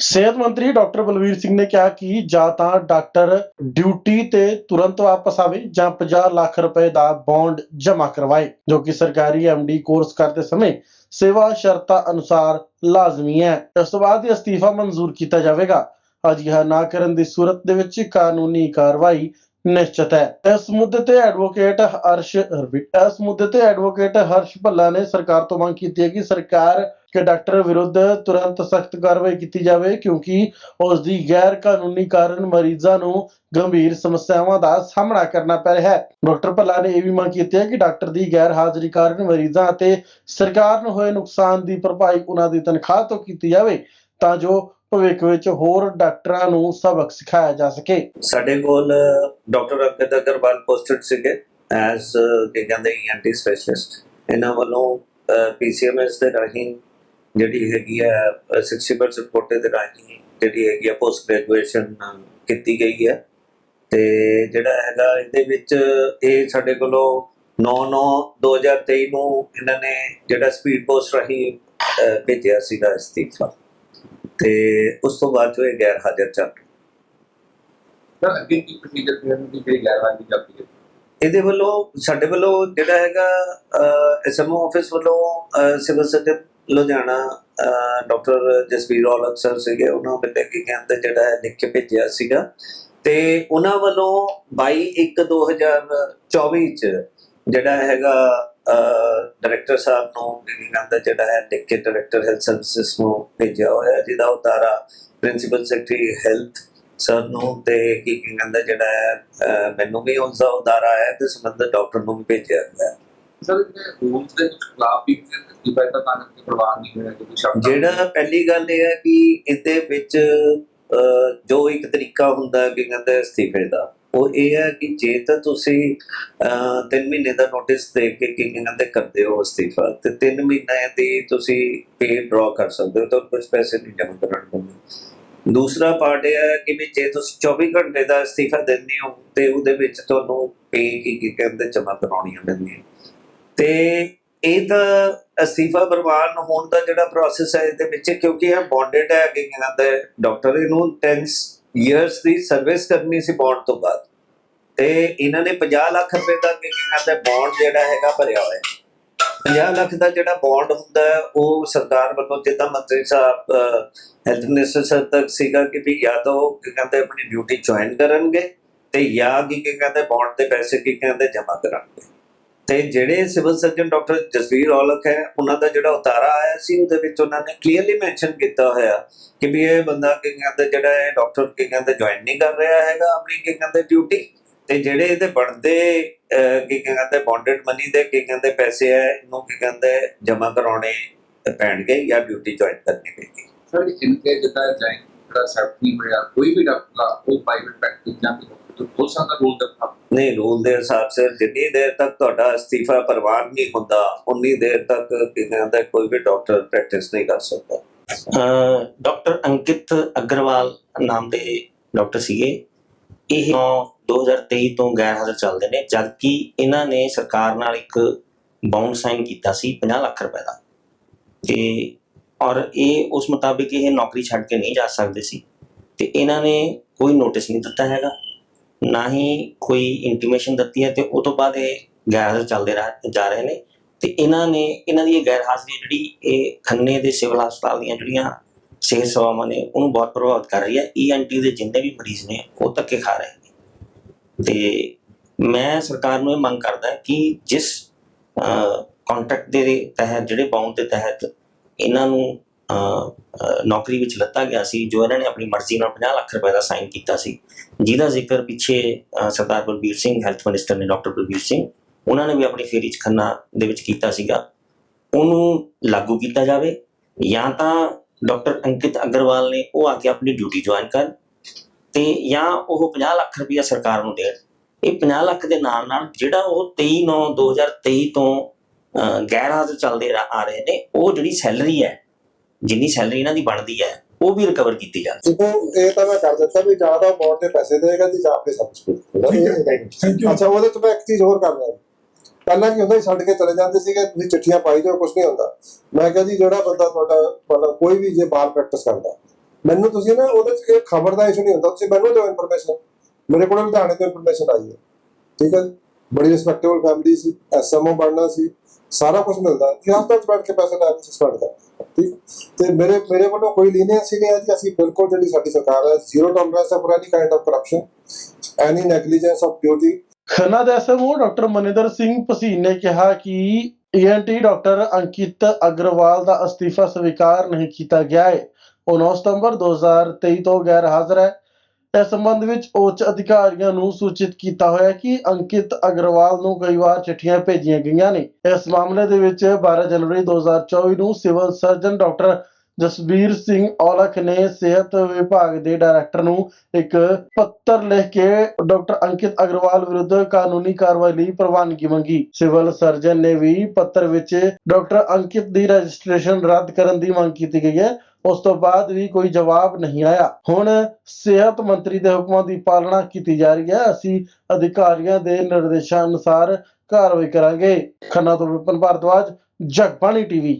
ਸਿਹਤ ਮੰਤਰੀ ਡਾਕਟਰ ਬਲਵੀਰ ਸਿੰਘ ਨੇ ਕਿਹਾ ਕਿ ਜਾਂ ਤਾਂ ਡਾਕਟਰ ਡਿਊਟੀ ਤੇ ਤੁਰੰਤ ਵਾਪਸ ਆਵੇ ਜਾਂ 50 ਲੱਖ ਰੁਪਏ ਦਾ ਬੌਂਡ ਜਮ੍ਹਾਂ ਕਰਵਾਏ, ਜੋ ਕਿ ਸਰਕਾਰੀ ਐਮਡੀ ਕੋਰਸ ਕਰਦੇ ਸਮੇਂ ਸੇਵਾ ਸ਼ਰਤਾਂ ਅਨੁਸਾਰ ਲਾਜ਼ਮੀ ਹੈ। ਇਸ ਤੋਂ ਬਾਅਦ ਅਸਤੀਫਾ ਮਨਜ਼ੂਰ ਕੀਤਾ ਜਾਵੇਗਾ। ਅਜਿਹਾ ਨਾ ਕਰਨ ਦੀ ਸੂਰਤ ਦੇ ਵਿੱਚ ਕਾਨੂੰਨੀ ਕਾਰਵਾਈ ਨਿਸ਼ਚਿਤ ਹੈ। ਇਸ ਮੁੱਦੇ ਤੇ ਐਡਵੋਕੇਟ ਹਰਸ਼, ਇਸ ਮੁੱਦੇ ਤੇ ਐਡਵੋਕੇਟ ਹਰਸ਼ ਭੱਲਾ ਨੇ ਸਰਕਾਰ ਤੋਂ ਮੰਗ ਕੀਤੀ ਹੈ ਕਿ ਸਰਕਾਰ ਕੇ ਡਾਕਟਰ ਵਿਰੁੱਧ ਤੁਰੰਤ ਸਖਤ ਕਾਰਵਾਈ ਕੀਤੀ ਜਾਵੇ, ਕਿਉਂਕਿ ਉਸ ਦੀ ਗੈਰ ਕਾਨੂੰਨੀ ਕਾਰਨ ਮਰੀਜ਼ਾਂ ਨੂੰ ਗੰਭੀਰ ਸਮੱਸਿਆਵਾਂ ਦਾ ਸਾਹਮਣਾ ਕਰਨਾ ਪੈ ਰਿਹਾ ਹੈ। ਡਾਕਟਰ ਭੱਲਾ ਨੇ ਇਹ ਵੀ ਮੰਗ ਕੀਤੀ ਹੈ ਕਿ ਡਾਕਟਰ ਦੀ ਗੈਰ ਹਾਜ਼ਰੀ ਕਾਰਨ ਮਰੀਜ਼ਾਂ ਅਤੇ ਸਰਕਾਰ ਨੂੰ ਹੋਏ ਨੁਕਸਾਨ ਦੀ ਭਰਪਾਈ ਉਹਨਾਂ ਦੀ ਤਨਖਾਹ ਤੋਂ ਕੀਤੀ ਜਾਵੇ, ਤਾਂ ਜੋ ਭਵਿੱਖ ਵਿੱਚ ਹੋਰ ਡਾਕਟਰਾਂ ਨੂੰ ਸਬਕ ਸਿਖਾਇਆ ਜਾ ਸਕੇ। ਸਾਡੇ ਕੋਲ ਡਾਕਟਰ ਅੰਕਿਤ ਅਗਰਵਾਲ ਪੋਸਟਡ ਸੀਗੇ ਐਸ ਕੀ ਕਹਿੰਦੇ ਈਐਨਟੀ ਸਪੈਸ਼ਲਿਸਟ ਇਹਨਾਂ ਵੱਲੋਂ ਪੀਸੀਐਮਐਸ ਦੇ ਰਾਹੀਂ ਜਿਹੜੀ ਹੈਗੀ ਆ 60% ਕੋਟੇ ਦੇ ਰਾਹੀਂ ਜਿਹੜੀ ਹੈਗੀ ਆ ਪੋਸਟ ਗ੍ਰੈਜੂਏਸ਼ਨ ਕੀਤੀ ਗਈ ਹੈ ਤੇ ਜਿਹੜਾ ਹੈਗਾ ਇਹਦੇ ਵਿੱਚ ਇਹ ਸਾਡੇ ਕੋਲੋਂ 9/9/2023 ਨੂੰ ਇਹਨਾਂ ਨੇ ਜਿਹੜਾ ਸਪੀਡ ਪੋਸਟ ਰਾਹੀਂ ਭੇਜਿਆ ਸੀਗਾ ਅਸਤੀਫਾ। ਤੇ ਉਸ ਤੋਂ ਬਾਅਦ ਜੋ ਇਹ ਗੈਰ ਹਾਜ਼ਰ ਚੱਲ ਸਰ ਅੱਗੇ ਕੀ ਪ੍ਰੋਸੀਜਰ ਹੈ ਕਿ ਜਿਹੜੀ ਗੈਰਹਾਜ਼ਰੀ ਚੱਲਦੀ ਹੈ? ਇਹਦੇ ਵੱਲੋਂ ਸਾਡੇ ਵੱਲੋਂ ਜਿਹੜਾ ਹੈਗਾ ਐਸਐਮਓ ਆਫਿਸ ਵੱਲੋਂ civil surgeon Ludhiana doctor Jasvir Aulakh sir ਸੀਗੇ, ਉਹਨਾਂ ਵੱਲੋਂ ਕੀ ਕਹਿੰਦੇ ਜਿਹੜਾ ਹੈ ਲਿਖ ਕੇ ਭੇਜਿਆ ਸੀਗਾ। ਤੇ ਉਹਨਾਂ ਵੱਲੋਂ 22/1/2024 ਚ ਜਿਹੜਾ ਹੈਗਾ ਡਾਇਰੈਕਟਰ ਸਾਹਿਬ ਨੂੰ ਕੀ ਕਹਿੰਦੇ ਜਿਹੜਾ ਹੈ ਲਿਖ ਕੇ ਡਾਇਰੈਕਟਰ ਹੈਲਥ ਸਰਵਿਸਿਜ਼ ਨੂੰ ਭੇਜਿਆ ਹੋਇਆ, ਜਿਹਦਾ ਉਤਾਰਾ ਪ੍ਰਿੰਸੀਪਲ ਸੈਕਟਰੀ ਹੈਲਥ ਸਰ ਨੂੰ ਤੇ ਕੀ ਕਹਿੰਦਾ ਜਿਹੜਾ ਹੈ ਮੈਨੂੰ ਵੀ ਉਸ ਦਾ ਉਤਾਰਾ ਹੈ ਤੇ ਸੰਬੰਧਿਤ ਡਾਕਟਰ ਨੂੰ ਵੀ ਭੇਜਿਆ ਗਿਆ। ਸਰ, ਇਹ ਰੂਲਸ ਦੇ ਖਿਲਾਫ ਵੀ ਕੀ ਫਾਇਦਾ ਤਾਂ ਕਿ ਪ੍ਰਵਾਨ ਨਹੀਂ ਹੋਇਆ, ਕਿਉਂਕਿ ਸ਼ਬਦ ਜਿਹੜਾ ਪਹਿਲੀ ਗੱਲ ਇਹ ਹੈ ਕਿ ਇਹਦੇ ਵਿੱਚ ਜੋ ਇੱਕ ਤਰੀਕਾ ਹੁੰਦਾ ਕਿ ਕਹਿੰਦੇ ਅਸਤੀਫੇ ਦਾ, ਉਹ ਇਹ ਹੈ ਕਿ ਜੇ ਤਾਂ ਤੁਸੀਂ 3 ਮਹੀਨੇ ਦਾ ਨੋਟਿਸ ਦੇ ਕੇ ਕੀ ਕਹਿੰਦੇ ਕਰਦੇ ਹੋ ਅਸਤੀਫਾ, ਤੇ 3 ਮਹੀਨੇ ਦੀ ਤੁਸੀਂ ਪੇ ਡਰਾ ਕਰ ਸਕਦੇ ਹੋ, ਤਾਂ ਕੁਝ ਪੈਸੇ ਨਹੀਂ ਜਮ੍ਹਾਂ ਕਰਾਉਣੇ ਪੈਂਦੇ ਦੂਸਰਾ ਪਾਰਟ ਇਹ ਹੈ ਕਿ ਵੀ ਜੇ ਤੁਸੀਂ 24 ਘੰਟੇ ਦਾ ਅਸਤੀਫਾ ਦਿੰਦੇ ਹੋ, ਤੇ ਉਹਦੇ ਵਿੱਚ ਤੁਹਾਨੂੰ ਪੇ ਕੀ ਕੀ ਕਹਿੰਦੇ ਜਮ੍ਹਾਂ ਕਰਾਉਣੀਆਂ ਪੈਂਦੀਆਂ। ਤੇ ਇਹ ਤਾਂ ਅਸਤੀਫਾ ਪ੍ਰਵਾਨ ਹੋਣ ਦਾ ਜਿਹੜਾ ਪ੍ਰੋਸੈਸ ਹੈ ਇਹਦੇ ਵਿੱਚ, ਕਿਉਂਕਿ ਇਹ ਬੌਂਡਡ ਹੈ ਅੱਗੇ ਕਹਿੰਦੇ ਡਾਕਟਰ ਇਹਨੂੰ 10 ਇਅਰਸ ਦੀ ਸਰਵਿਸ ਕਰਨੀ ਸੀ ਬੌਂਡ ਤੋਂ ਬਾਅਦ। ਤੇ ਇਹਨਾਂ ਨੇ 50 ਲੱਖ ਰੁਪਏ ਦਾ ਅੱਗੇ ਕਹਿੰਦੇ ਬੌਂਡ ਜਿਹੜਾ ਹੈਗਾ ਭਰਿਆ ਹੋਇਆ ਹੈ। 50 ਲੱਖ ਦਾ ਜਿਹੜਾ ਬੌਂਡ ਹੁੰਦਾ ਉਹ ਸਰਕਾਰ ਵੱਲੋਂ ਜਿੱਦਾਂ ਮੰਤਰੀ ਸਾਹਿਬ ਹੈਲਥ ਮਿਨਿਸਟਰ ਸਰ ਤੱਕ ਸੀਗਾ ਕਿ ਵੀ ਜਾਂ ਤਾਂ ਉਹ ਕੀ ਕਹਿੰਦੇ ਆਪਣੀ ਡਿਊਟੀ ਜੁਆਇਨ ਕਰਨਗੇ ਤੇ ਜਾਂ ਕੀ ਕੀ ਕਹਿੰਦੇ ਬੌਂਡ ਦੇ ਪੈਸੇ ਕੀ ਕਹਿੰਦੇ ਜਮ੍ਹਾਂ ਕਰਾਂਗੇ। ਤੇ ਜਿਹੜੇ civil surgeon doctor Jasvir Aulakh ਹੈ ਉਹਨਾਂ ਦਾ ਜਿਹੜਾ ਉਤਾਰਾ ਆਇਆ ਸੀ ਉਹਦੇ ਵਿੱਚ ਉਹਨਾਂ ਨੇ ਕਲੀਅਰਲੀ ਮੈਂਸ਼ਨ ਕੀਤਾ ਹੋਇਆ ਕਿ ਵੀ ਇਹ ਬੰਦਾ ਕੀ ਕਹਿੰਦੇ ਜਿਹੜਾ ਹੈ ਡਾਕਟਰ ਕੀ ਕਹਿੰਦੇ ਜੁਆਇਨ ਨਹੀਂ ਕਰ ਰਿਹਾ ਹੈਗਾ ਆਪਣੀ ਕੀ ਕਹਿੰਦੇ ਡਿਊਟੀ ਤੇ ਜਿਹੜੇ ਇਹਦੇ ਬਣਦੇ ਅਹ, ਕਹਿੰਦੇ ਬੌਂਡਡ ਮਨੀ ਦੇ ਕੀ ਕਹਿੰਦੇ ਪੈਸੇ ਹੈ ਇਹਨੂੰ ਕੀ ਕਹਿੰਦੇ ਜਮ੍ਹਾਂ ਕਰਾਉਣੇ ਪੈਣਗੇ ਜਾਂ ਡਿਊਟੀ ਜੁਆਇਨ ਕਰਨੀ ਪਏਗੀ ਸਰ ਇਨਕੇ ਜਿੱਦਾਂ ਜਾਇ ਜਿਹੜਾ ਸੈਫਟ ਹੋਇਆ ਕੋਈ ਵੀ ਡਾਕਟਰ ਉਹ ਪ੍ਰਾਈਵੇਟ ਪ੍ਰੈਕਟਿਸ ਜਾਂ ਕੋਈ ਹੋ ਸਕਦਾ ਰੂਲ ਦਾ ਨਹੀਂ, ਰੂਲ ਦੇ ਸੇ ਜਿੰਨੀ ਦੇਰ ਤੱਕ ਤੁਹਾਡਾ ਅਸਤੀਫਾ ਪ੍ਰਵਾਨ ਨਹੀਂ ਹੁੰਦਾ, ਉਨੀ ਦੇਰ ਤੱਕ ਕੀ ਕਹਿੰਦੇ ਕੋਈ ਵੀ ਡਾਕਟਰ ਪ੍ਰੈਕਟਿਸ ਨਹੀਂ ਕਰ ਸਕਦਾ। ਡਾਕਟਰ ਅੰਕਿਤ ਅਗਰਵਾਲ ਨਾਮ ਦੇ ਡਾਕਟਰ ਸੀਗੇ। ਇਹ 2023 ਤੋਂ ਗੈਰ ਹਾਜ਼ਰ ਚੱਲਦੇ ਨੇ, ਜਦਕਿ ਇਹਨਾਂ ਨੇ ਸਰਕਾਰ ਨਾਲ ਇੱਕ ਬਾਉਂਡ ਸਾਈਨ ਕੀਤਾ ਸੀ 50 ਲੱਖ ਰੁਪਏ ਦਾ। ਤੇ ਔਰ ਇਹ ਉਸ ਮੁਤਾਬਿਕ ਇਹ ਨੌਕਰੀ ਛੱਡ ਕੇ ਨਹੀਂ ਜਾ ਸਕਦੇ ਸੀ। ਤੇ ਇਹਨਾਂ ਨੇ ਕੋਈ ਨੋਟਿਸ ਨਹੀਂ ਦਿੱਤਾ ਹੈਗਾ। ਨਾ ਹੀ ਕੋਈ ਇੰਟੀਮੇਸ਼ਨ ਦਿੱਤੀ ਹੈ ਤੇ ਉਹ ਤੋਂ ਬਾਅਦ ਇਹ ਗੈਰ ਹਾਜ਼ਰ ਚੱਲਦੇ ਰਹਿ- ਜਾ ਰਹੇ ਨੇ ਤੇ ਇਹਨਾਂ ਨੇ, ਇਹਨਾਂ ਦੀ ਇਹ ਗੈਰ ਹਾਜ਼ਰੀ ਜਿਹੜੀ ਇਹ ਖੰਨੇ ਦੇ ਸਿਵਲ ਹਸਪਤਾਲ ਦੀਆਂ ਜਿਹੜੀਆਂ ਸਿਹਤ ਸੇਵਾਵਾਂ ਨੇ, ਉਹਨੂੰ ਬਹੁਤ ਪ੍ਰਭਾਵਿਤ ਕਰ ਰਹੀ ਹੈ। ਈਐਨਟੀ ਦੇ ਜਿੰਨੇ ਵੀ ਮਰੀਜ਼ ਨੇ, ਉਹ ਧੱਕੇ ਖਾ ਰਹੇ ਨੇ। ਤੇ ਮੈਂ ਸਰਕਾਰ ਨੂੰ ਇਹ ਮੰਗ ਕਰਦਾ ਕਿ ਜਿਸ ਕੰਟਰੈਕਟ ਦੇ ਤਹਿਤ, ਜਿਹੜੇ ਬਾਉਂਡ ਦੇ ਤਹਿਤ ਇਹਨਾਂ ਨੂੰ ਨੌਕਰੀ ਵਿੱਚ ਲੱਤਾ ਗਿਆ ਸੀ ਜੋ ਇਹਨਾਂ ਨੇ ਆਪਣੀ ਮਰਜ਼ੀ ਨਾਲ 50 ਲੱਖ ਰੁਪਏ ਦਾ ਸਾਈਨ ਕੀਤਾ ਸੀ। ਜਿਹਦਾ ਜ਼ਿਕਰ ਪਿੱਛੇ ਸਰਦਾਰ ਬਲਬੀਰ ਸਿੰਘ ਹੈਲਥ ਮਿਨਿਸਟਰ ਨੇ ਡਾਕਟਰ ਬਲਬੀਰ ਸਿੰਘ ਉਹਨਾਂ ਨੇ ਵੀ ਆਪਣੀ ਫੇਰੀ ਚ ਖੰਨਾ ਦੇ ਵਿੱਚ ਕੀਤਾ ਸੀਗਾ। ਉਹਨੂੰ ਲਾਗੂ ਕੀਤਾ ਜਾਵੇ ਜਾਂ ਤਾਂ ਡਾਕਟਰ ਅੰਕਿਤ ਅਗਰਵਾਲ ਨੇ ਉਹ ਆ ਕੇ ਆਪਣੀ ਡਿਊਟੀ ਜੁਆਇਨ ਕਰਨ ਤੇ ਜਾਂ ਉਹ 50 ਲੱਖ ਰੁਪਇਆ ਸਰਕਾਰ ਨੂੰ ਦੇਣ। ਇਹ 50 ਲੱਖ ਦੇ ਨਾਲ ਨਾਲ ਜਿਹੜਾ ਉਹ 23 9 2023 ਤੋਂ ਅਹ, ਗੈਰ ਹਾਜ਼ਰ ਚੱਲਦੇ ਆ ਰਹੇ ਨੇ ਉਹ ਜਿਹੜੀ ਸੈਲਰੀ ਹੈ ਜਿੰਨੀ ਸੈਲਰੀ ਇਹਨਾਂ ਦੀ ਬਣਦੀ ਹੈ ਉਹ ਵੀ ਰਿਕਵਰ ਕੀਤੀ ਜਾਵੇ ਦੇਖੋ ਇਹ ਤਾਂ ਮੈਂ ਕਰ ਦਿੱਤਾ ਵੀ ਜਾਂ ਤਾਂ ਬੋਰਡ ਦੇ ਪੈਸੇ ਦੇਗਾ ਜੀ ਜਾਂ ਆਪਣੇ ਥੈਂਕ ਯੂ ਅੱਛਾ ਉਹਦੇ ਤੋਂ ਮੈਂ ਇੱਕ ਚੀਜ਼ ਹੋਰ ਕਰਨਾ ਹੈ ਪਹਿਲਾਂ ਕੀ ਹੁੰਦਾ ਸੀ ਛੱਡ ਕੇ ਚਲੇ ਜਾਂਦੇ ਸੀਗੇ ਤੁਸੀਂ ਚਿੱਠੀਆਂ ਪਾਈ ਜਾਓ ਕੁਝ ਨਹੀਂ ਹੁੰਦਾ। ਮੈਂ ਕਿਹਾ ਜੀ ਜਿਹੜਾ ਬੰਦਾ ਤੁਹਾਡਾ ਮਤਲਬ ਕੋਈ ਵੀ ਜੇ ਬਾਹਰ ਪ੍ਰੈਕਟਿਸ ਕਰਦਾ ਮੈਨੂੰ ਤੁਸੀਂ ਨਾ ਉਹਦੇ ਚ ਇਹ ਖਬਰ ਦਾ ਇਸ਼ੂ ਨਹੀਂ ਹੁੰਦਾ ਤੁਸੀਂ ਮੈਨੂੰ ਦਿਓ ਇਨਫੋਰਮੇਸ਼ਨ ਮੇਰੇ ਕੋਲ ਲੁਧਿਆਣੇ ਤੋਂ ਇਨਫੋਰਮੇਸ਼ਨ ਆਈ ਹੈ। ਠੀਕ ਹੈ ਬੜੀ ਰਿਸਪੈਕਟੇਬਲ ਫੈਮਿਲੀ ਸੀ ਐਸਐਮਓ ਬਣਨਾ ਸੀ ਸਾਰਾ ਕੁਝ ਮਿਲਦਾ। ਕਿ ਚ ਬੈਠ ਕੇ ਪੈਸੇ ਲੈ ਕੇ ਸਪੈਂਡ ਕਰ ਠੀਕ? ਤੇ ਮੇਰੇ ਮੇਰੇ ਵੱਲੋਂ ਕੋਈ ਲੀਨੀਅੰਸੀ ਨਹੀਂ ਹੈ ਜੀ। ਅਸੀਂ ਬਿਲਕੁਲ ਜਿਹੜੀ ਸਾਡੀ ਸਰਕਾਰ ਹੈ ਜ਼ੀਰੋ ਟੋਲਰੈਂਸ ਹੈ for any kind of corruption any negligence of duty Khanna ਦੇ ਐਸਐਮਓ ਡਾਕਟਰ ਮਨਿੰਦਰ ਸਿੰਘ ਭਸੀਨ ਨੇ ਕਿਹਾ ਕਿ ਈਐਨਟੀ ਡਾਕਟਰ ਅੰਕਿਤ ਅਗਰਵਾਲ ਦਾ ਅਸਤੀਫਾ ਸਵੀਕਾਰ ਨਹੀਂ ਕੀਤਾ ਗਿਆ ਹੈ। ਉਹ 9 ਸਤੰਬਰ 2023 ਤੋਂ ਗੈਰ ਹਾਜ਼ਰ ਹੈ। ਇਸ ਸੰਬੰਧ ਵਿੱਚ ਉੱਚ ਅਧਿਕਾਰੀਆਂ ਨੂੰ ਸੂਚਿਤ ਕੀਤਾ ਹੋਇਆ ਕਿ ਅੰਕਿਤ ਅਗਰਵਾਲ ਨੂੰ ਕਈ ਵਾਰ ਚਿੱਠੀਆਂ ਭੇਜੀਆਂ ਗਈਆਂ ਨੇ। ਇਸ ਮਾਮਲੇ ਦੇ ਵਿੱਚ 12 ਜਨਵਰੀ 2024 ਨੂੰ civil surgeon doctor Jasbir Singh Aulakh ਨੇ ਸਿਹਤ ਵਿਭਾਗ ਦੇ ਡਾਇਰੈਕਟਰ ਨੂੰ ਇੱਕ ਪੱਤਰ ਲਿਖ ਕੇ ਡਾਕਟਰ ਅੰਕਿਤ ਅਗਰਵਾਲ ਵਿਰੁੱਧ ਕਾਨੂੰਨੀ ਕਾਰਵਾਈ ਲਈ ਪ੍ਰਵਾਨਗੀ ਮੰਗੀ। ਸਿਵਲ ਸਰਜਨ ਨੇ ਵੀ ਪੱਤਰ ਵਿੱਚ ਡਾਕਟਰ ਅੰਕਿਤ ਦੀ ਰਜਿਸਟ੍ਰੇਸ਼ਨ ਰੱਦ ਕਰਨ ਦੀ ਮੰਗ ਕੀਤੀ ਗਈ ਹੈ। ਉਸ ਤੋਂ ਬਾਅਦ ਵੀ ਕੋਈ ਜਵਾਬ ਨਹੀਂ ਆਇਆ। ਹੁਣ ਸਿਹਤ ਮੰਤਰੀ ਦੇ ਹੁਕਮਾਂ ਦੀ ਪਾਲਣਾ ਕੀਤੀ ਜਾ ਰਹੀ ਹੈ। ਅਸੀਂ ਅਧਿਕਾਰੀਆਂ ਦੇ ਨਿਰਦੇਸ਼ਾਂ ਅਨੁਸਾਰ ਕਾਰਵਾਈ ਕਰਾਂਗੇ। ਖੰਨਾ ਤੋਂ ਵਿਪਨ ਭਾਰਦਵਾਜ, ਜਗਬਾਣੀ ਟੀਵੀ।